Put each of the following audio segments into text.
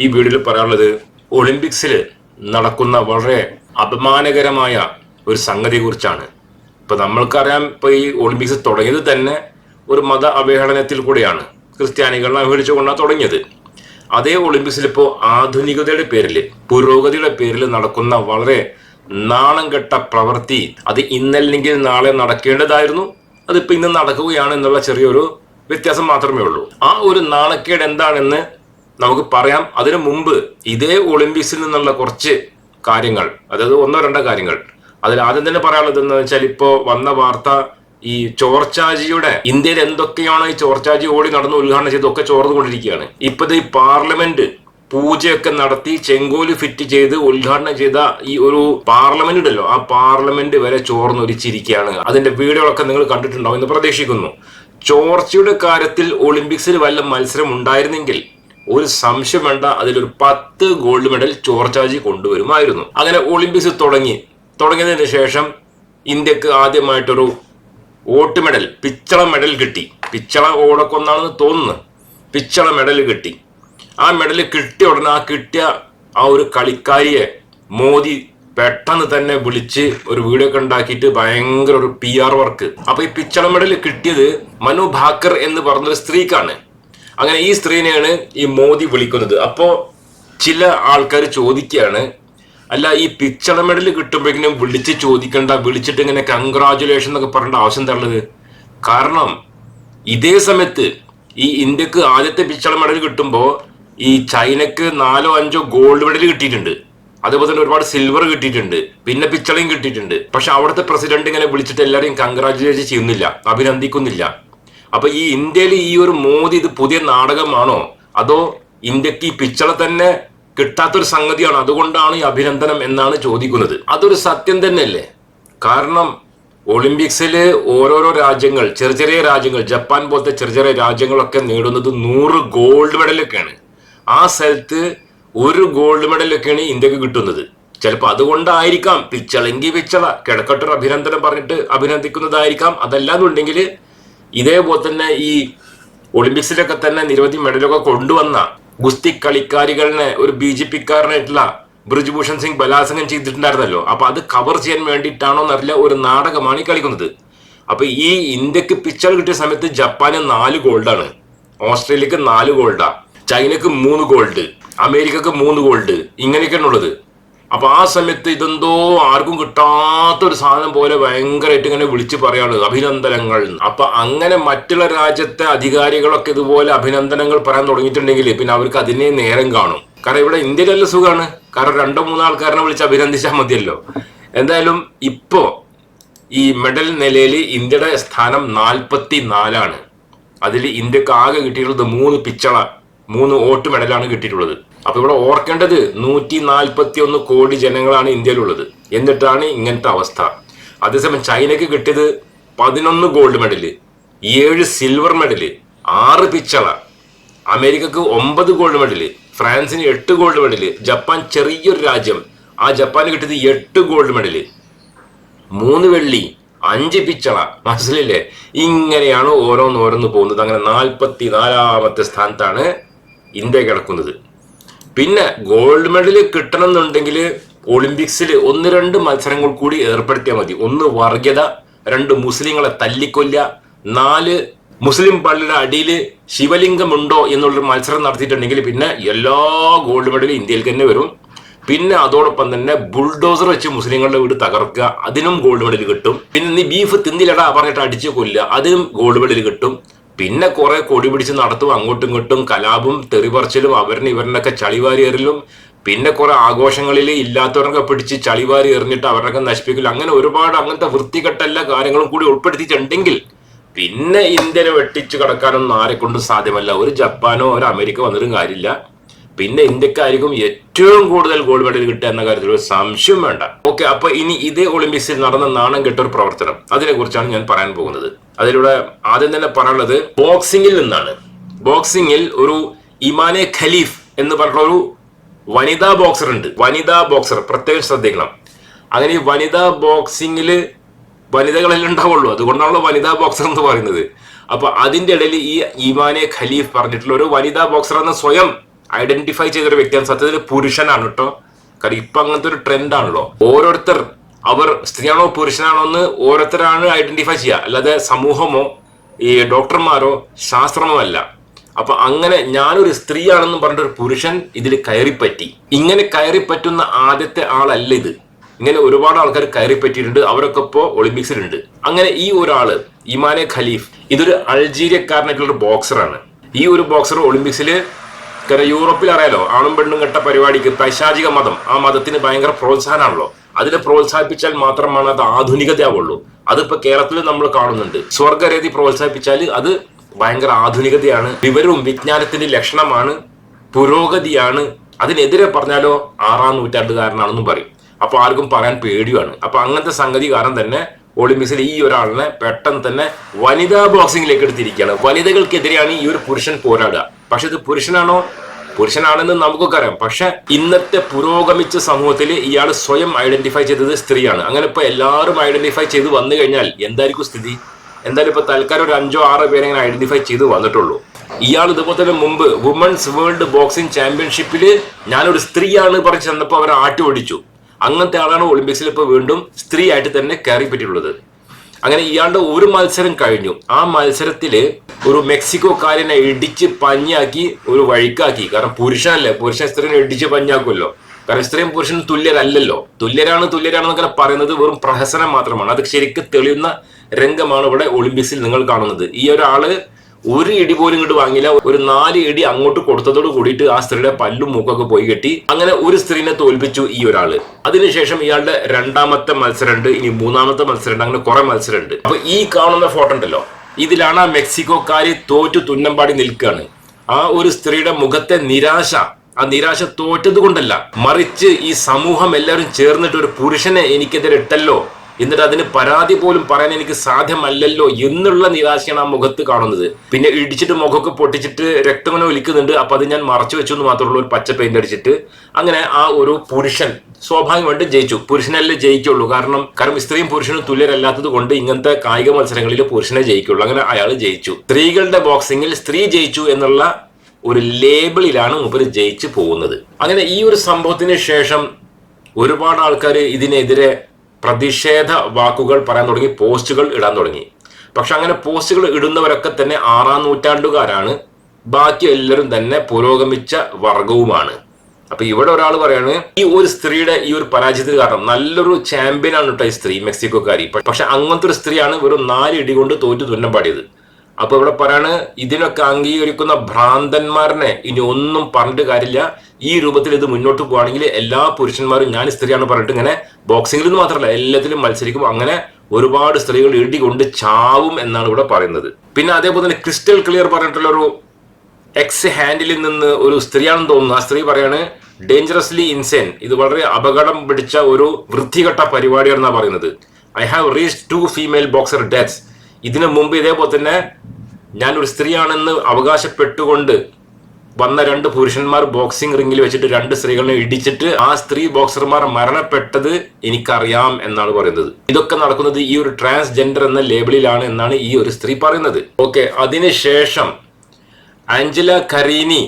ഈ വീഡിയോയിൽ പറയാനുള്ളത് ഒളിമ്പിക്സിൽ നടക്കുന്ന വളരെ അപമാനകരമായ ഒരു സംഗതിയെ കുറിച്ചാണ് ഇപ്പൊ നമ്മൾക്കറിയാം ഇപ്പൊ ഈ ഒളിമ്പിക്സ് തുടങ്ങിയത് തന്നെ ഒരു മത അവഹേളനത്തിൽ കൂടെയാണ്. ക്രിസ്ത്യാനികളെ അവഹേളിച്ചുകൊണ്ടാണ് തുടങ്ങിയത്. അതേ ഒളിമ്പിക്സിൽ ഇപ്പോൾ ആധുനികതയുടെ പേരിൽ പുരോഗതിയുടെ പേരിൽ നടക്കുന്ന വളരെ നാണം കെട്ട പ്രവൃത്തി അത് ഇന്നല്ലെങ്കിൽ നാളെ നടക്കേണ്ടതായിരുന്നു. അതിപ്പോ ഇന്ന് നടക്കുകയാണ് എന്നുള്ള ചെറിയൊരു വ്യത്യാസം മാത്രമേ ഉള്ളൂ. ആ ഒരു നാണക്കേട് എന്താണെന്ന് നമുക്ക് പറയാം അതിനു മുമ്പ് ഇതേ ഒളിമ്പിക്സിൽ നിന്നുള്ള കുറച്ച് കാര്യങ്ങൾ അതായത് ഒന്നോ രണ്ടോ കാര്യങ്ങൾ. അതിൽ ആദ്യം തന്നെ പറയാനുള്ളത് എന്ന് വെച്ചാൽ ഇപ്പോൾ വന്ന വാർത്ത ഈ ചോർച്ചാജിയുടെ ഇന്ത്യയിൽ എന്തൊക്കെയാണ് ഈ ചോർച്ചാജി ഓടി നടന്ന് ഉദ്ഘാടനം ചെയ്തൊക്കെ ചോർന്നുകൊണ്ടിരിക്കുകയാണ്. ഇപ്പത് ഈ പാർലമെന്റ് പൂജയൊക്കെ നടത്തി ചെങ്കോൽ ഫിറ്റ് ചെയ്ത് ഉദ്ഘാടനം ചെയ്ത ഈ ഒരു പാർലമെന്റ് ഉണ്ടല്ലോ ആ പാർലമെന്റ് വരെ ചോർന്നൊലിച്ചിരിക്കുകയാണ്. അതിന്റെ വീഡിയോകളൊക്കെ നിങ്ങൾ കണ്ടിട്ടുണ്ടാവും എന്ന് പ്രതീക്ഷിക്കുന്നു. ചോർച്ചയുടെ കാര്യത്തിൽ ഒളിമ്പിക്സിൽ വല്ല മത്സരം ഉണ്ടായിരുന്നെങ്കിൽ ഒരു സംശയം വേണ്ട അതിലൊരു പത്ത് ഗോൾഡ് മെഡൽ ചോർച്ചാജി കൊണ്ടുവരുമായിരുന്നു. അങ്ങനെ ഒളിമ്പിക്സ് തുടങ്ങി. തുടങ്ങിയതിന് ശേഷം ഇന്ത്യയ്ക്ക് ആദ്യമായിട്ടൊരു വോട്ട് മെഡൽ പിച്ചള മെഡൽ കിട്ടി. പിച്ചള ഓടക്കൊന്നാണെന്ന് തോന്നുന്നു. പിച്ചള മെഡൽ കിട്ടി. ആ മെഡൽ കിട്ടിയ ഉടനെ ആ കിട്ടിയ ആ ഒരു കളിക്കാരിയെ മോദി പെട്ടെന്ന് തന്നെ വിളിച്ച് ഒരു വീഡിയോ ഒക്കെ ഉണ്ടാക്കിയിട്ട് ഭയങ്കര ഒരു പി ആർ വർക്ക് അപ്പൊ ഈ പിച്ചള മെഡൽ കിട്ടിയത് മനു ഭാക്കർ എന്ന് പറഞ്ഞൊരു സ്ത്രീക്കാണ്. അങ്ങനെ ഈ സ്ത്രീനെയാണ് ഈ മോദി വിളിക്കുന്നത്. അപ്പോ ചില ആൾക്കാർ ചോദിക്കുകയാണ് അല്ല ഈ പിച്ചള മെഡൽ കിട്ടുമ്പോഴേക്കും വിളിച്ച് ചോദിക്കണ്ട വിളിച്ചിട്ട് ഇങ്ങനെ കൺഗ്രാചുലേഷൻ എന്നൊക്കെ പറയേണ്ട ആവശ്യം തള്ളത് കാരണം ഇതേ സമയത്ത് ഈ ഇന്ത്യയ്ക്ക് ആദ്യത്തെ പിച്ചള മെഡൽ കിട്ടുമ്പോൾ ഈ ചൈനക്ക് നാലോ അഞ്ചോ ഗോൾഡ് മെഡൽ കിട്ടിയിട്ടുണ്ട്. അതുപോലെ തന്നെ ഒരുപാട് സിൽവർ കിട്ടിയിട്ടുണ്ട്. പിന്നെ പിച്ചളയും കിട്ടിയിട്ടുണ്ട്. പക്ഷെ അവിടുത്തെ പ്രസിഡന്റ് ഇങ്ങനെ വിളിച്ചിട്ട് എല്ലാവരെയും കൺഗ്രാചുലേറ്റ് ചെയ്യുന്നില്ല അഭിനന്ദിക്കുന്നില്ല. അപ്പൊ ഈ ഇന്ത്യയിൽ ഈ ഒരു മോദി ഇത് പുതിയ നാടകമാണോ? അതോ ഇന്ത്യയ്ക്ക് ഈ പിച്ചള തന്നെ കിട്ടാത്തൊരു സംഗതിയാണ്? അതുകൊണ്ടാണ് ഈ അഭിനന്ദനം എന്നാണ് ചോദിക്കുന്നത്. അതൊരു സത്യം തന്നെയല്ലേ? കാരണം ഒളിമ്പിക്സിൽ ഓരോരോ രാജ്യങ്ങൾ ചെറിയ ചെറിയ രാജ്യങ്ങൾ ജപ്പാൻ പോലത്തെ ചെറിയ ചെറിയ രാജ്യങ്ങളൊക്കെ നേടുന്നത് നൂറ് ഗോൾഡ് മെഡലൊക്കെയാണ് ആ സ്ഥലത്ത് ഒരു ഗോൾഡ് മെഡലൊക്കെയാണ് ഇന്ത്യയ്ക്ക് കിട്ടുന്നത്. ചിലപ്പോൾ അതുകൊണ്ടായിരിക്കാം പിച്ചളെങ്കി പിച്ചള കിടക്കട്ടൊരു അഭിനന്ദനം പറഞ്ഞിട്ട് അഭിനന്ദിക്കുന്നതായിരിക്കാം. അതല്ലാന്നുണ്ടെങ്കിൽ ഇതേപോലെ തന്നെ ഈ ഒളിമ്പിക്സിലൊക്കെ തന്നെ നിരവധി മെഡലൊക്കെ കൊണ്ടുവന്ന ഗുസ്തി കളിക്കാരികളിനെ ഒരു ബി ജെ പിക്കാരനായിട്ടുള്ള ബ്രിജ്ഭൂഷൺ സിംഗ് ബലാസംഗം ചെയ്തിട്ടുണ്ടായിരുന്നല്ലോ. അപ്പൊ അത് കവർ ചെയ്യാൻ വേണ്ടിയിട്ടാണോ എന്നറിയില്ല. ഒരു നാടകമാണ് ഈ കളിക്കുന്നത്. അപ്പൊ ഈ ഇന്ത്യയ്ക്ക് പിച്ചൾ കിട്ടിയ സമയത്ത് ജപ്പാന് നാല് ഗോൾഡാണ് ഓസ്ട്രേലിയക്ക് നാല് ഗോൾഡാ ചൈനക്ക് മൂന്ന് ഗോൾഡ് അമേരിക്കക്ക് മൂന്ന് ഗോൾഡ് ഇങ്ങനെയൊക്കെയാണ് ഉള്ളത്. അപ്പൊ ആ സമയത്ത് ഇതെന്തോ ആർക്കും കിട്ടാത്ത ഒരു സാധനം പോലെ ഭയങ്കരമായിട്ട് ഇങ്ങനെ വിളിച്ചു പറയാണ് അഭിനന്ദനങ്ങൾ. അപ്പൊ അങ്ങനെ മറ്റുള്ള രാജ്യത്തെ അധികാരികളൊക്കെ ഇതുപോലെ അഭിനന്ദനങ്ങൾ പറയാൻ തുടങ്ങിയിട്ടുണ്ടെങ്കിൽ പിന്നെ അവർക്ക് അതിനെ നേരം കാണും. കാരണം ഇവിടെ ഇന്ത്യയിലല്ല സുഖമാണ് കാരണം രണ്ടോ മൂന്നോ ആൾക്കാരനെ വിളിച്ച് അഭിനന്ദിച്ചാൽ മതിയല്ലോ. എന്തായാലും ഇപ്പോ ഈ മെഡൽ നിലയിൽ ഇന്ത്യയുടെ സ്ഥാനം നാൽപ്പത്തി നാലാണ് അതിൽ ഇന്ത്യയ്ക്ക് ആകെ കിട്ടിയിട്ടുള്ളത് മൂന്ന് പിച്ചള മൂന്ന് വോട്ട് മെഡലാണ് കിട്ടിയിട്ടുള്ളത്. അപ്പൊ ഇവിടെ ഓർക്കേണ്ടത് നൂറ്റി നാൽപ്പത്തി ഒന്ന് കോടി ജനങ്ങളാണ് ഇന്ത്യയിലുള്ളത്. എന്നിട്ടാണ് ഇങ്ങനത്തെ അവസ്ഥ. അതേസമയം ചൈനക്ക് കിട്ടിയത് പതിനൊന്ന് ഗോൾഡ് മെഡൽ ഏഴ് സിൽവർ മെഡൽ ആറ് പിച്ചള. അമേരിക്കക്ക് ഒമ്പത് ഗോൾഡ് മെഡൽ ഫ്രാൻസിന് എട്ട് ഗോൾഡ് മെഡൽ ജപ്പാൻ ചെറിയൊരു രാജ്യം. ആ ജപ്പാന് കിട്ടിയത് എട്ട് ഗോൾഡ് മെഡൽ മൂന്ന് വെള്ളി അഞ്ച് പിച്ചള. മനസ്സിലില്ലേ? ഇങ്ങനെയാണ് ഓരോന്നോരോന്ന് പോകുന്നത്. അങ്ങനെ നാൽപ്പത്തി നാലാമത്തെ സ്ഥാനത്താണ് ഇന്ത്യ കിടക്കുന്നത്. പിന്നെ ഗോൾഡ് മെഡൽ കിട്ടണം എന്നുണ്ടെങ്കിൽ ഒളിമ്പിക്സിൽ ഒന്ന് രണ്ട് മത്സരങ്ങൾ കൂടി ഏർപ്പെടുത്തിയാൽ മതി. ഒന്ന് വർഗീയത രണ്ട് മുസ്ലിങ്ങളെ തല്ലിക്കൊല്ല നാല് മുസ്ലിം പള്ളിയുടെ അടിയിൽ ശിവലിംഗമുണ്ടോ എന്നുള്ളൊരു മത്സരം നടത്തിയിട്ടുണ്ടെങ്കിൽ പിന്നെ എല്ലാ ഗോൾഡ് മെഡലും ഇന്ത്യയിൽ തന്നെ വരും. പിന്നെ അതോടൊപ്പം തന്നെ ബുൾഡോസർ വെച്ച് മുസ്ലിങ്ങളുടെ വീട് തകർക്കുക അതിനും ഗോൾഡ് മെഡൽ കിട്ടും. പിന്നെ നീ ബീഫ് തിന്നില്ലടാ പറഞ്ഞിട്ട് അടിച്ചു കൊല്ലുക അതിനും ഗോൾഡ് മെഡൽ കിട്ടും. പിന്നെ കുറെ കൊടി പിടിച്ച് നടത്തും അങ്ങോട്ടും ഇങ്ങോട്ടും കലാപും തെറിപറച്ചിലും അവരിന് ഇവരിനൊക്കെ ചളിവാരി എറിലും. പിന്നെ കുറെ ആഘോഷങ്ങളിൽ ഇല്ലാത്തവരൊക്കെ പിടിച്ച് ചളിവാരി എറിഞ്ഞിട്ട് അവരൊക്കെ നശിപ്പിക്കലും. അങ്ങനെ ഒരുപാട് അങ്ങനത്തെ വൃത്തികെട്ട എല്ലാ കാര്യങ്ങളും കൂടി ഉൾപ്പെടുത്തിയിട്ടുണ്ടെങ്കിൽ പിന്നെ ഇന്ത്യനെ വെട്ടിച്ചു കടക്കാനൊന്നും ആരെ കൊണ്ടും സാധ്യമല്ല. ഒരു ജപ്പാനോ ഒരു അമേരിക്ക വന്നിട്ടും കാര്യമില്ല. പിന്നെ ഇന്ത്യക്കാർക്കും ഏറ്റവും കൂടുതൽ ഗോൾഡ് മെഡൽ കിട്ടുക എന്ന കാര്യത്തിൽ ഒരു സംശയം വേണ്ട. ഓക്കെ അപ്പൊ ഇനി ഇതേ ഒളിമ്പിക്സിൽ നടന്ന നാണം കെട്ട ഒരു പ്രവർത്തനം. അതിനെ കുറിച്ചാണ് ഞാൻ പറയാൻ പോകുന്നത്. അതിലൂടെ ആദ്യം തന്നെ പറയാനുള്ളത് ബോക്സിംഗിൽ നിന്നാണ്. ബോക്സിംഗിൽ ഒരു ഇമാനെ ഖലീഫ് എന്ന് പറഞ്ഞ ഒരു വനിതാ ബോക്സർ ഉണ്ട്. വനിതാ ബോക്സർ പ്രത്യേകം ശ്രദ്ധിക്കണം. അങ്ങനെ ഈ വനിതാ ബോക്സിംഗിൽ വനിതകളെല്ലാം ഉണ്ടാവുള്ളൂ. അതുകൊണ്ടാണല്ലോ വനിതാ ബോക്സർ എന്ന് പറയുന്നത്. അപ്പൊ അതിന്റെ ഇടയിൽ ഈ ഇമാനെ ഖലീഫ് പറഞ്ഞിട്ടുള്ള ഒരു വനിതാ ബോക്സർ എന്ന് സ്വയം ഐഡന്റിഫൈ ചെയ്തൊരു വ്യക്തിയാണ് സത്യത്തിൽ പുരുഷനാണ് കേട്ടോ. കാരണം ഇപ്പൊ അങ്ങനത്തെ ഒരു ട്രെൻഡ് ആണല്ലോ. ഓരോരുത്തർ അവർ സ്ത്രീയാണോ പുരുഷനാണോ എന്ന് ഓരോരുത്തരാണ് ഐഡന്റിഫൈ ചെയ്യുക. അല്ലാതെ സമൂഹമോ ഈ ഡോക്ടർമാരോ ശാസ്ത്രമോ അല്ല. അപ്പൊ അങ്ങനെ ഞാനൊരു സ്ത്രീയാണെന്ന് പറഞ്ഞിട്ട് ഒരു പുരുഷൻ ഇതിൽ കയറിപ്പറ്റി. ഇങ്ങനെ കയറിപ്പറ്റുന്ന ആദ്യത്തെ ആളല്ല ഇത്. ഇങ്ങനെ ഒരുപാട് ആൾക്കാർ കയറിപ്പറ്റിയിട്ടുണ്ട്. അവരൊക്കെ ഇപ്പോൾ ഒളിമ്പിക്സിലുണ്ട്. അങ്ങനെ ഈ ഒരാൾ ഇമാനെ ഖലീഫ് ഇതൊരു അൾജീരിയക്കാരനായിട്ടുള്ള ഒരു ബോക്സറാണ് ഈ ഒരു ബോക്സർ ഒളിമ്പിക്സിൽ കാരണം യൂറോപ്പിൽ അറിയാലോ ആണും പെണ്ണും കെട്ട പരിപാടിക്ക് പൈശാചിക മതം. ആ മതത്തിന് ഭയങ്കര പ്രോത്സാഹനമാണല്ലോ അതിനെ പ്രോത്സാഹിപ്പിച്ചാൽ മാത്രമാണ് അത് ആധുനികതയാവുള്ളൂ. അതിപ്പോ കേരളത്തിൽ നമ്മൾ കാണുന്നുണ്ട്. സ്വർഗരതി പ്രോത്സാഹിപ്പിച്ചാൽ അത് ഭയങ്കര ആധുനികതയാണ്. വിവരവും വിജ്ഞാനത്തിന്റെ ലക്ഷണമാണ് പുരോഗതിയാണ്. അതിനെതിരെ പറഞ്ഞാലോ ആറാം നൂറ്റാണ്ടുകാരനാണെന്നും പറയും. അപ്പൊ ആർക്കും പറയാൻ പേടിയാണ് അപ്പൊ അങ്ങനത്തെ സംഗതി കാരണം തന്നെ ഒളിമ്പിക്സിൽ ഈ ഒരാളിനെ പെട്ടെന്ന് തന്നെ വനിതാ ബോക്സിംഗിലേക്ക് എടുത്തിരിക്കുകയാണ്. വനിതകൾക്കെതിരെയാണ് ഈ ഒരു പുരുഷൻ പോരാടുക. പക്ഷെ ഇത് പുരുഷനാണോ? പുരുഷനാണെന്ന് നമുക്കൊക്കെ അറിയാം. പക്ഷെ ഇന്നത്തെ പുരോഗമിച്ച സമൂഹത്തിൽ ഇയാൾ സ്വയം ഐഡന്റിഫൈ ചെയ്തത് സ്ത്രീയാണ്. അങ്ങനെ ഇപ്പൊ എല്ലാവരും ഐഡന്റിഫൈ ചെയ്ത് വന്നു കഴിഞ്ഞാൽ എന്തായിരിക്കും സ്ഥിതി? എന്തായാലും ഇപ്പൊ തൽക്കാലം ഒരു അഞ്ചോ ആറോ പേരെ ഐഡന്റിഫൈ ചെയ്ത് വന്നിട്ടുള്ളൂ. ഇയാൾ ഇതുപോലെ തന്നെ മുമ്പ് വുമൻസ് വേൾഡ് ബോക്സിംഗ് ചാമ്പ്യൻഷിപ്പിൽ ഞാനൊരു സ്ത്രീയാണ് പറഞ്ഞ് ചെന്നപ്പോൾ അവരെ ആട്ടി ഓടിച്ചു. അങ്ങനത്തെ ആളാണ് ഒളിമ്പിക്സിൽ ഇപ്പോൾ വീണ്ടും സ്ത്രീ ആയിട്ട് തന്നെ കയറി പറ്റിയിട്ടുള്ളത് അങ്ങനെ ഇയാളുടെ ഒരു മത്സരം കഴിഞ്ഞു. ആ മത്സരത്തിൽ ഒരു മെക്സിക്കോക്കാരനെ ഇടിച്ച് പഞ്ഞാക്കി ഒരു വഴിക്കാക്കി. കാരണം പുരുഷനല്ലേ പുരുഷൻ സ്ത്രീനെ ഇടിച്ച് പഞ്ഞാക്കുമല്ലോ. കാരണം സ്ത്രീയും പുരുഷനും തുല്യരല്ലല്ലോ. തുല്യരാണ് തുല്യരാണെന്നൊക്കെ പറയുന്നത് വെറും പ്രഹസനം മാത്രമാണ്. അത് ശരിക്കും തെളിയുന്ന രംഗമാണ് ഇവിടെ ഒളിമ്പിക്സിൽ നിങ്ങൾ കാണുന്നത്. ഈ ഒരാൾ ഒരു ഇടി പോലും ഇങ്ങോട്ട് വാങ്ങിയില്ല. ഒരു നാല് ഇടി അങ്ങോട്ട് കൊടുത്തതോട് കൂടിയിട്ട് ആ സ്ത്രീയുടെ പല്ലും മൂക്കൊക്കെ പോയി കെട്ടി. അങ്ങനെ ഒരു സ്ത്രീനെ തോൽപ്പിച്ചു ഈ ഒരാൾ. അതിനുശേഷം ഇയാളുടെ രണ്ടാമത്തെ മത്സരമുണ്ട്. ഇനി മൂന്നാമത്തെ മത്സരമുണ്ട്. അങ്ങനെ കുറെ മത്സരമുണ്ട്. അപ്പൊ ഈ കാണുന്ന ഫോട്ടോ ഉണ്ടല്ലോ. ഇതിലാണ് ആ മെക്സിക്കോക്കാരി തോറ്റു തുന്നമ്പാടി നിൽക്കുകയാണ് ആ ഒരു സ്ത്രീയുടെ മുഖത്തെ നിരാശ. ആ നിരാശ തോറ്റത് കൊണ്ടല്ല. മറിച്ച് ഈ സമൂഹം എല്ലാവരും ചേർന്നിട്ട് ഒരു പുരുഷനെ എനിക്കെതിരെ ഇട്ടല്ലോ. എന്നിട്ട് അതിന് പരാതി പോലും പറയാൻ എനിക്ക് സാധ്യമല്ലല്ലോ എന്നുള്ള നിരാശയാണ് ആ മുഖത്ത് കാണുന്നത്. പിന്നെ ഇടിച്ചിട്ട് മുഖമൊക്കെ പൊട്ടിച്ചിട്ട് രക്തമനെ ഒലിക്കുന്നുണ്ട്. അപ്പൊ അത് ഞാൻ മറച്ചു വെച്ചു എന്ന് മാത്രമുള്ള ഒരു പച്ച പെയിന്റ് അടിച്ചിട്ട് അങ്ങനെ ആ ഒരു പുരുഷൻ സ്വാഭാവികമായിട്ടും ജയിച്ചു. പുരുഷനല്ലേ ജയിക്കുള്ളൂ. കാരണം കാരണം സ്ത്രീയും പുരുഷനും തുല്യരല്ലാത്തത് കൊണ്ട് ഇങ്ങനത്തെ കായിക മത്സരങ്ങളിൽ പുരുഷനെ ജയിക്കുള്ളൂ. അങ്ങനെ അയാൾ ജയിച്ചു. സ്ത്രീകളുടെ ബോക്സിംഗിൽ സ്ത്രീ ജയിച്ചു എന്നുള്ള ഒരു ലേബിളിലാണ് മുപ്പത് ജയിച്ചു പോകുന്നത്. അങ്ങനെ ഈ ഒരു സംഭവത്തിന് ശേഷം ഒരുപാട് ആൾക്കാർ ഇതിനെതിരെ പ്രതിഷേധ വാക്കുകൾ പറയാൻ തുടങ്ങി പോസ്റ്റുകൾ ഇടാൻ തുടങ്ങി. പക്ഷെ അങ്ങനെ പോസ്റ്റുകൾ ഇടുന്നവരൊക്കെ തന്നെ ആറാം നൂറ്റാണ്ടുകാരാണ്. ബാക്കി എല്ലാവരും തന്നെ പുരോഗമിച്ച വർഗവുമാണ്. അപ്പൊ ഇവിടെ ഒരാൾ പറയാണ് ഈ ഒരു സ്ത്രീയുടെ ഈ ഒരു പരാജയത്തിന് കാരണം നല്ലൊരു ചാമ്പ്യൻ ആണ് കേട്ടോ ഈ സ്ത്രീ മെക്സിക്കോക്കാരി. പക്ഷെ അങ്ങനത്തെ ഒരു സ്ത്രീയാണ് വെറും നാല് ഇടി കൊണ്ട് തോറ്റു തുന്നം പാടിയത്. അപ്പൊ ഇവിടെ പറയാണ് ഇതിനൊക്കെ അംഗീകരിക്കുന്ന ഭ്രാന്തന്മാരനെ ഇനി ഒന്നും പറഞ്ഞിട്ട് കാര്യമില്ല. ഈ രൂപത്തിൽ ഇത് മുന്നോട്ട് പോവാണെങ്കിൽ എല്ലാ പുരുഷന്മാരും ഞാൻ സ്ത്രീയാണ് പറഞ്ഞിട്ട് ഇങ്ങനെ ബോക്സിംഗിൽ നിന്ന് മാത്രമല്ല എല്ലാത്തിലും മത്സരിക്കും. അങ്ങനെ ഒരുപാട് സ്ത്രീകൾ ഇടികൊണ്ട് ചാവും എന്നാണ് ഇവിടെ പറയുന്നത്. പിന്നെ അതേപോലെ തന്നെ ക്രിസ്റ്റൽ ക്ലിയർ പറഞ്ഞിട്ടുള്ള ഒരു എക്സ് ഹാൻഡിലിൽ നിന്ന് ഒരു സ്ത്രീയാണെന്ന് തോന്നുന്നു. ആ സ്ത്രീ പറയാണ് ഡേഞ്ചറസ്ലി ഇൻസെൻ ഇത് വളരെ അപകടം പിടിച്ച ഒരു വൃത്തികെട്ട പരിപാടിയാണെന്നാണ് പറയുന്നത്. I have reach to female boxer deaths ഇതിനു മുമ്പ് ഇതേപോലെ തന്നെ ഞാൻ ഒരു സ്ത്രീയാണെന്ന് അവകാശപ്പെട്ടുകൊണ്ട് വന്ന രണ്ട് പുരുഷന്മാർ ബോക്സിംഗ് റിംഗിൽ വെച്ചിട്ട് രണ്ട് സ്ത്രീകളെ ഇടിച്ചിട്ട് ആ സ്ത്രീ ബോക്സർമാർ മരണപ്പെട്ടത് എനിക്കറിയാം എന്നാണ് പറയുന്നത്. ഇതൊക്കെ നടക്കുന്നത് ഈ ഒരു ട്രാൻസ്ജെൻഡർ എന്ന ലേബിളിലാണ് എന്നാണ് ഈ ഒരു സ്ത്രീ പറയുന്നത്. ഓക്കെ അതിനുശേഷം ആഞ്ചല കരീനി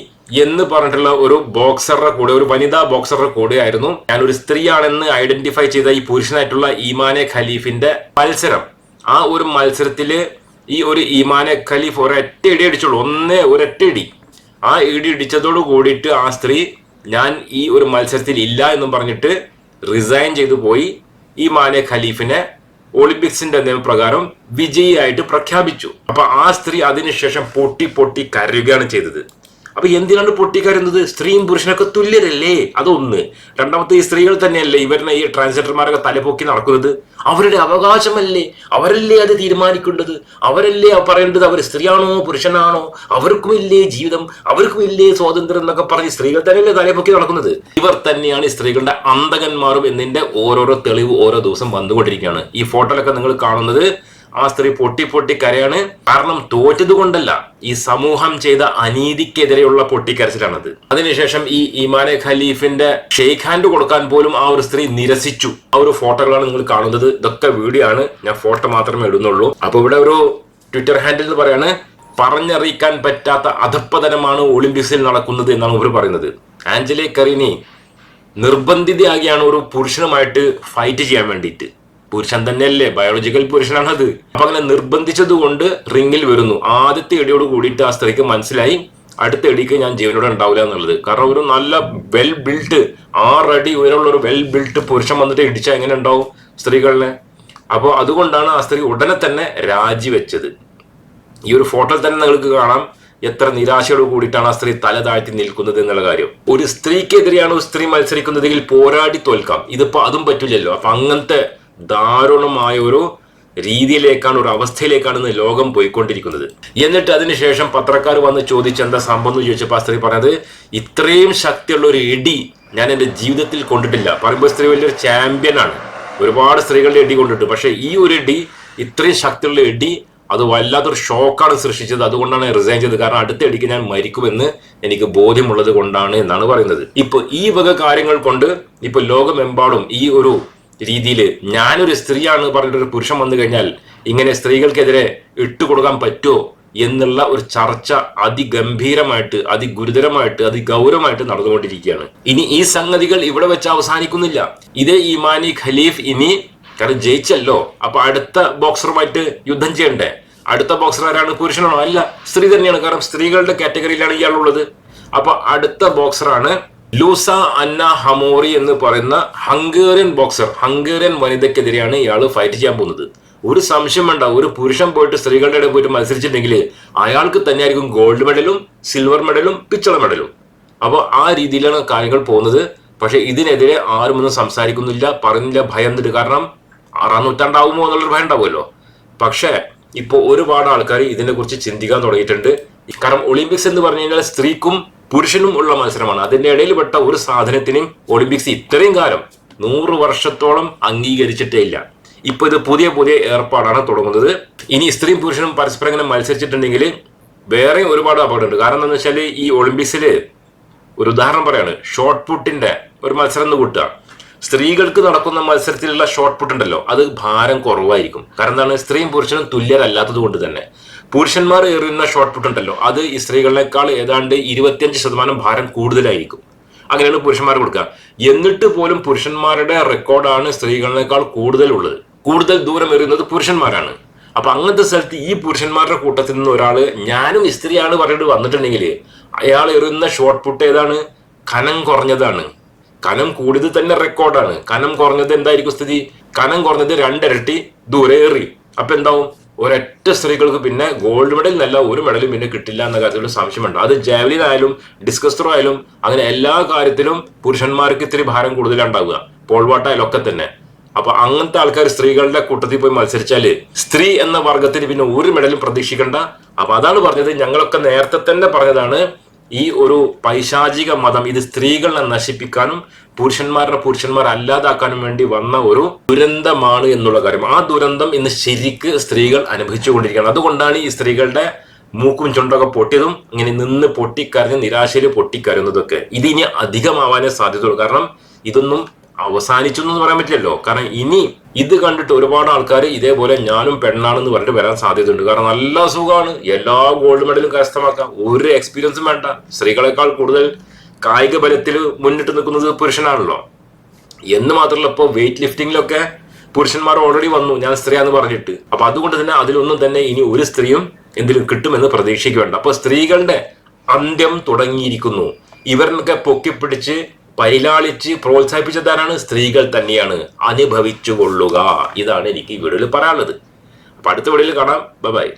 എന്ന് പറഞ്ഞിട്ടുള്ള ഒരു ബോക്സറുടെ കൂടെ ഒരു വനിതാ ബോക്സറുടെ കൂടെ ആയിരുന്നു ഞാൻ ഒരു സ്ത്രീയാണെന്ന് ഐഡന്റിഫൈ ചെയ്ത ഈ പുരുഷനായിട്ടുള്ള ഈമാനെ ഖലീഫിന്റെ മത്സരം. ആ ഒരു മത്സരത്തിൽ ഈ ഒരു ഈമാനെ ഖലീഫ് ഒരൊറ്റ ഇടി അടിച്ചുള്ളൂ. ഒന്നേ ഒരൊറ്റ ഇടി. ആ ഇടി ഇടിച്ചതോട് കൂടിയിട്ട് ആ സ്ത്രീ ഞാൻ ഈ ഒരു മത്സരത്തിൽ ഇല്ല എന്നും പറഞ്ഞിട്ട് റിസൈൻ ചെയ്തു പോയി. ഈ മാനെ ഖലീഫിനെ ഒളിമ്പിക്സിന്റെ നിയമപ്രകാരം വിജയിയായിട്ട് പ്രഖ്യാപിച്ചു. അപ്പൊ ആ സ്ത്രീ അതിനുശേഷം പൊട്ടി പൊട്ടി കരയുകയാണ് ചെയ്തത്. അപ്പൊ എന്തിനാണ് പൊട്ടിക്കരുന്നത് സ്ത്രീയും പുരുഷനൊക്കെ തുല്യരല്ലേ? അതൊന്ന്. രണ്ടാമത്തെ ഈ സ്ത്രീകൾ തന്നെയല്ലേ ഇവരുടെ ഈ ട്രാൻസ്ജെൻഡർമാരൊക്കെ തലപൊക്കി നടക്കുന്നത്? അവരുടെ അവകാശമല്ലേ? അവരല്ലേ അത് തീരുമാനിക്കേണ്ടത്? അവരല്ലേ പറയേണ്ടത് അവർ സ്ത്രീയാണോ പുരുഷനാണോ? അവർക്കും ഇല്ലേ ജീവിതം? അവർക്കും ഇല്ലേ സ്വാതന്ത്ര്യം എന്നൊക്കെ പറഞ്ഞ് സ്ത്രീകൾ തന്നെയല്ലേ തലപൊക്കി നടക്കുന്നത്? ഇവർ തന്നെയാണ് സ്ത്രീകളുടെ അന്തകന്മാരും എന്നതിന്റെ ഓരോരോ തെളിവ് ഓരോ ദിവസം വന്നുകൊണ്ടിരിക്കുകയാണ്. ഈ ഫോട്ടോയിലൊക്കെ നിങ്ങൾ കാണുന്നത് ആ സ്ത്രീ പൊട്ടി പൊട്ടി കരയാണ്. കാരണം തോറ്റത് കൊണ്ടല്ല ഈ സമൂഹം ചെയ്ത അനീതിക്കെതിരെയുള്ള പൊട്ടിക്കരച്ചിലാണത്. അതിനുശേഷം ഈ ഇമാനെ ഖലീഫിന്റെ ഷെയ്ഖ് ഹാൻഡ് കൊടുക്കാൻ പോലും ആ ഒരു സ്ത്രീ നിരസിച്ചു. ആ ഒരു ഫോട്ടോകളാണ് നിങ്ങൾ കാണുന്നത്. ഇതൊക്കെ വീഡിയോ ആണ്. ഞാൻ ഫോട്ടോ മാത്രമേ ഇടുന്നുള്ളൂ. അപ്പൊ ഇവിടെ ഒരു ട്വിറ്റർ ഹാൻഡിൽ എന്ന് പറയാണ് പറഞ്ഞറിയിക്കാൻ പറ്റാത്ത അധപ്പതനമാണ് ഒളിമ്പിക്സിൽ നടക്കുന്നത് എന്നാണ് ഇവർ പറയുന്നത്. ആഞ്ചലി കറീനി നിർബന്ധിതയാകിയാണ് ഒരു പുരുഷനുമായിട്ട് ഫൈറ്റ് ചെയ്യാൻ വേണ്ടിയിട്ട്. പുരുഷൻ തന്നെയല്ലേ? ബയോളജിക്കൽ പുരുഷനാണത്. അപ്പൊ അങ്ങനെ നിർബന്ധിച്ചത് കൊണ്ട് റിങ്ങിൽ വരുന്നു. ആദ്യത്തെ ഇടിയോട് കൂടിയിട്ട് ആ സ്ത്രീക്ക് മനസ്സിലായി അടുത്ത ഇടിക്ക് ഞാൻ ജീവനോടെ ഉണ്ടാവില്ല എന്നുള്ളത്. കാരണം ഒരു നല്ല വെൽ ബിൽട്ട് ആറടി ഉയരമുള്ള ഒരു വെൽ ബിൽട്ട് പുരുഷൻ വന്നിട്ട് ഇടിച്ചാൽ എങ്ങനെ ഉണ്ടാവും സ്ത്രീകളിനെ? അപ്പോൾ അതുകൊണ്ടാണ് ആ സ്ത്രീ ഉടനെ തന്നെ രാജിവെച്ചത്. ഈ ഒരു ഫോട്ടോയിൽ തന്നെ നിങ്ങൾക്ക് കാണാം. എത്ര നിരാശയോട് കൂടിയിട്ടാണ് ആ സ്ത്രീ തല താഴ്ത്തി നിൽക്കുന്നത് എന്നുള്ള കാര്യം. ഒരു സ്ത്രീക്കെതിരെയാണ് ഒരു സ്ത്രീ മത്സരിക്കുന്നതെങ്കിൽ പോരാടി തോൽക്കാം. ഇതിപ്പോ അതും പറ്റില്ലല്ലോ അപ്പൊ അങ്ങനത്തെ ദാരുണമായ ഒരു രീതിയിലേക്കാണ് ഒരു അവസ്ഥയിലേക്കാണ് ഇന്ന് ലോകം പോയിക്കൊണ്ടിരിക്കുന്നത്. എന്നിട്ട് അതിനുശേഷം പത്രക്കാർ വന്ന് ചോദിച്ച് എന്താ സംഭവം എന്ന് ചോദിച്ചപ്പോൾ ആ സ്ത്രീ പറഞ്ഞത് ഇത്രയും ശക്തിയുള്ള ഒരു ഇടി ഞാൻ എന്റെ ജീവിതത്തിൽ കൊണ്ടിട്ടില്ല. പറയുമ്പോൾ സ്ത്രീ വലിയൊരു ചാമ്പ്യനാണ് ഒരുപാട് സ്ത്രീകളുടെ ഇടി കൊണ്ടിട്ട്. പക്ഷേ ഈ ഒരു ഇടി ഇത്രയും ശക്തിയുള്ള ഇടി അത് വല്ലാത്തൊരു ഷോക്കാണ് സൃഷ്ടിച്ചത്. അതുകൊണ്ടാണ് റിസൈൻ ചെയ്തത്. കാരണം അടുത്ത ഇടിക്ക് ഞാൻ മരിക്കുമെന്ന് എനിക്ക് ബോധ്യമുള്ളത് കൊണ്ടാണ് എന്നാണ് പറയുന്നത്. ഇപ്പോൾ ഈ വക കാര്യങ്ങൾ കൊണ്ട് ഇപ്പോൾ ലോകമെമ്പാടും ഈ ഒരു രീതിയിൽ ഞാനൊരു സ്ത്രീയാണ് പറഞ്ഞിട്ട് ഒരു പുരുഷൻ വന്നു കഴിഞ്ഞാൽ ഇങ്ങനെ സ്ത്രീകൾക്കെതിരെ ഇട്ടുകൊടുക്കാൻ പറ്റുമോ എന്നുള്ള ഒരു ചർച്ച അതിഗംഭീരമായിട്ട് അതിഗുരുതരമായിട്ട് അതിഗൗരവമായിട്ട് നടന്നുകൊണ്ടിരിക്കുകയാണ്. ഇനി ഈ സംഗതികൾ ഇവിടെ വെച്ച് അവസാനിക്കുന്നില്ല. ഇതേ ഇമാനി ഖലീഫ് ഇനി കാരണം ജയിച്ചല്ലോ. അപ്പൊ അടുത്ത ബോക്സറുമായിട്ട് യുദ്ധം ചെയ്യണ്ടേ? അടുത്ത ബോക്സർ ആരാണ്? പുരുഷനാണോ? അല്ല സ്ത്രീ തന്നെയാണ്. കാരണം സ്ത്രീകളുടെ കാറ്റഗറിയിലാണ് ഇയാളുള്ളത്. അപ്പൊ അടുത്ത ബോക്സറാണ് ലൂസ അന്ന ഹമോറി എന്ന് പറയുന്ന ഹംഗേറിയൻ ബോക്സർ ഹംഗേറിയൻ വനിതയ്ക്കെതിരെയാണ് ഇയാൾ ഫൈറ്റ് ചെയ്യാൻ പോകുന്നത്. ഒരു സംശയം വേണ്ട ഒരു പുരുഷൻ പോയിട്ട് സ്ത്രീകളുടെ ഇടയിൽ പോയിട്ട് മത്സരിച്ചിട്ടുണ്ടെങ്കിൽ അയാൾക്ക് തന്നെയായിരിക്കും ഗോൾഡ് മെഡലും സിൽവർ മെഡലും പിച്ചള മെഡലും അപ്പോൾ ആ രീതിയിലാണ് കാര്യങ്ങൾ പോകുന്നത്. പക്ഷേ ഇതിനെതിരെ ആരും ഒന്നും സംസാരിക്കുന്നില്ല പറയുന്നില്ല ഭയന്നിട്ട്. കാരണം ആറാം നൂറ്റാണ്ടാവുമോ എന്നുള്ളൊരു ഭയം ഉണ്ടാവുമല്ലോ. പക്ഷേ ഇപ്പോൾ ഒരുപാട് ആൾക്കാർ ഇതിനെക്കുറിച്ച് ചിന്തിക്കാൻ തുടങ്ങിയിട്ടുണ്ട്. കാരണം ഒളിമ്പിക്സ് എന്ന് പറഞ്ഞു കഴിഞ്ഞാൽ സ്ത്രീക്കും പുരുഷനും ഉള്ള മത്സരമാണ്. അതിന്റെ ഇടയിൽ പെട്ട ഒരു സാധനത്തിനും ഒളിമ്പിക്സ് ഇത്രയും കാലം നൂറ് വർഷത്തോളം അംഗീകരിച്ചിട്ടേ ഇല്ല. ഇപ്പൊ ഇത് പുതിയ പുതിയ ഏർപ്പാടാണ് തുടങ്ങുന്നത്. ഇനി സ്ത്രീയും പുരുഷനും പരസ്പരം ഇങ്ങനെ മത്സരിച്ചിട്ടുണ്ടെങ്കിൽ വേറെയും ഒരുപാട് അപകടമുണ്ട്. കാരണം എന്താണെന്ന് വെച്ചാൽ ഈ ഒളിമ്പിക്സിൽ ഒരു ഉദാഹരണം പറയാണ്. ഷോർട്ട് പുട്ടിന്റെ ഒരു മത്സരം എന്ന് കൂട്ടുക. സ്ത്രീകൾക്ക് നടക്കുന്ന മത്സരത്തിലുള്ള ഷോർട്ട് പുട്ട് ഉണ്ടല്ലോ അത് ഭാരം കുറവായിരിക്കും. കാരണം എന്താണ്? സ്ത്രീയും പുരുഷനും തുല്യരല്ലാത്തത് കൊണ്ട് തന്നെ. പുരുഷന്മാർ എറിയുന്ന ഷോർട്ട് പുട്ട് ഉണ്ടല്ലോ അത് ഈ സ്ത്രീകളെക്കാൾ ഏതാണ്ട് ഇരുപത്തിയഞ്ച് ശതമാനം ഭാരം കൂടുതലായിരിക്കും. അങ്ങനെയാണ് പുരുഷന്മാർ കൊടുക്കുക. എന്നിട്ട് പോലും പുരുഷന്മാരുടെ റെക്കോർഡാണ് സ്ത്രീകളെക്കാൾ കൂടുതലുള്ളത് കൂടുതൽ ദൂരം എറിയുന്നത് പുരുഷന്മാരാണ്. അപ്പൊ അങ്ങനത്തെ സ്ഥലത്ത് ഈ പുരുഷന്മാരുടെ കൂട്ടത്തിൽ നിന്ന് ഒരാൾ ഞാനും സ്ത്രീയാണ് പറഞ്ഞിട്ട് വന്നിട്ടുണ്ടെങ്കിൽ അയാൾ എറിയുന്ന ഷോർട്ട് പുട്ട് ഏതാണ്? കനം കുറഞ്ഞതാണ്. കനം കൂടിയത് തന്നെ റെക്കോർഡാണ്. കനം കുറഞ്ഞത് എന്തായിരിക്കും സ്ഥിതി? കനം കുറഞ്ഞത് രണ്ടിരട്ടി ദൂരെ എറി അപ്പൊ എന്താവും? ഒരൊറ്റ സ്ത്രീകൾക്ക് പിന്നെ ഗോൾഡ് മെഡൽ എന്നല്ല ഒരു മെഡലും പിന്നെ കിട്ടില്ല എന്ന കാര്യത്തിൽ സംശയമുണ്ട്. അത് ജാവലിൻ ആയാലും ഡിസ്കസ് ത്രോ ആയാലും അങ്ങനെ എല്ലാ കാര്യത്തിലും പുരുഷന്മാർക്ക് ഇത്തിരി ഭാരം കൂടുതലുണ്ടാവുക പോൾവാട്ടായാലും ഒക്കെ തന്നെ. അപ്പൊ അങ്ങനത്തെ ആൾക്കാർ സ്ത്രീകളുടെ കൂട്ടത്തിൽ പോയി മത്സരിച്ചാൽ സ്ത്രീ എന്ന വർഗത്തിന് പിന്നെ ഒരു മെഡലും പ്രതീക്ഷിക്കേണ്ട. അപ്പൊ അതാണ് പറഞ്ഞത്. ഞങ്ങളൊക്കെ നേരത്തെ തന്നെ പറഞ്ഞതാണ് ഈ ഒരു പൈശാചിക മതം ഇത് സ്ത്രീകളെ നശിപ്പിക്കാനും പുരുഷന്മാരുടെ പുരുഷന്മാർ അല്ലാതാക്കാനും വേണ്ടി വന്ന ഒരു ദുരന്തമാണ് എന്നുള്ള കാര്യം. ആ ദുരന്തം ഇന്ന് ശരിക്ക് സ്ത്രീകൾ അനുഭവിച്ചുകൊണ്ടിരിക്കുകയാണ്. അതുകൊണ്ടാണ് ഈ സ്ത്രീകളുടെ മൂക്കും ചുണ്ടൊക്കെ പൊട്ടിയതും ഇങ്ങനെ നിന്ന് പൊട്ടിക്കരഞ്ഞ് നിരാശയിൽ പൊട്ടിക്കരുന്നതൊക്കെ ഇത് ഇനി അധികമാവാനേ സാധ്യതയുള്ളൂ. കാരണം ഇതൊന്നും അവസാനിച്ചു എന്ന് പറയാൻ പറ്റില്ലല്ലോ. കാരണം ഇനി ഇത് കണ്ടിട്ട് ഒരുപാട് ആൾക്കാർ ഇതേപോലെ ഞാനും പെണ്ണാണെന്ന് പറഞ്ഞിട്ട് വരാൻ സാധ്യതയുണ്ട്. കാരണം നല്ല സുഖമാണ്. എല്ലാ ഗോൾഡ് മെഡലും കരസ്ഥമാക്കാം. ഒരു എക്സ്പീരിയൻസും വേണ്ട. സ്ത്രീകളെക്കാൾ കൂടുതൽ കായിക ബലത്തിൽ മുന്നിട്ട് നിൽക്കുന്നത് പുരുഷനാണല്ലോ. എന്ന് മാത്രമല്ല ഇപ്പോൾ വെയിറ്റ് ലിഫ്റ്റിംഗിലൊക്കെ പുരുഷന്മാർ ഓൾറെഡി വന്നു. ഞാൻ സ്ത്രീയാന്ന് പറഞ്ഞിട്ട്. അപ്പൊ അതുകൊണ്ട് തന്നെ അതിലൊന്നും തന്നെ ഇനി ഒരു സ്ത്രീയും എന്തിലും കിട്ടുമെന്ന് പ്രതീക്ഷിക്കേണ്ട. അപ്പൊ സ്ത്രീകളുടെ അന്ത്യം തുടങ്ങിയിരിക്കുന്നു. ഇവരിനൊക്കെ പൊക്കിപ്പിടിച്ച് പരിലാളിച്ച് പ്രോത്സാഹിപ്പിച്ചതാരാണ് സ്ത്രീകൾ തന്നെയാണ്. അനുഭവിച്ചു കൊള്ളുക ഇതാണ് എനിക്ക് ഈ വീഡിയോയിൽ പറയാനുള്ളത്. അപ്പൊ അടുത്ത വീഡിയോയിൽ കാണാം. ബൈ